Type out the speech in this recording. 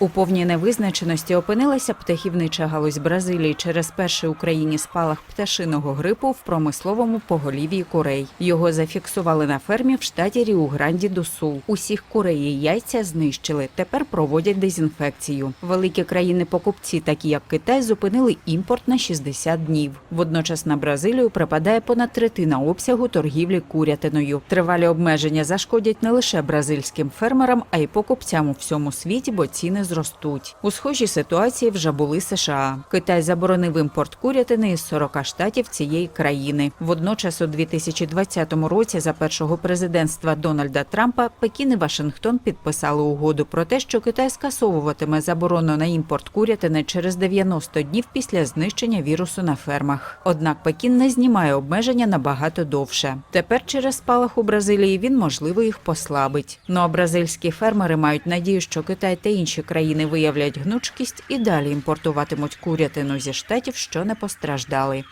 У повній невизначеності опинилася птахівнича галузь Бразилії через перший Україні спалах пташиного грипу в промисловому поголів'ї курей. Його зафіксували на фермі в штаті Ріу-Гранді до Сул. Усіх курей і яйця знищили. Тепер проводять дезінфекцію. Великі країни-покупці, такі як Китай, зупинили імпорт на 60 днів. Водночас на Бразилію припадає понад третина обсягу торгівлі курятиною. Тривалі обмеження зашкодять не лише бразильським фермерам, а й покупцям у всьому світі, бо ціни зростуть. У схожій ситуації вже були США. Китай заборонив імпорт курятини із 40 штатів цієї країни. Водночас, у 2020 році, за першого президентства Дональда Трампа, Пекін і Вашингтон підписали угоду про те, що Китай скасовуватиме заборону на імпорт курятини через 90 днів після знищення вірусу на фермах. Однак Пекін не знімає обмеження набагато довше. Тепер через спалах у Бразилії він можливо їх послабить. Ну а бразильські фермери мають надію, що Китай та інші країни виявлять гнучкість і далі імпортуватимуть курятину зі штатів, що не постраждали.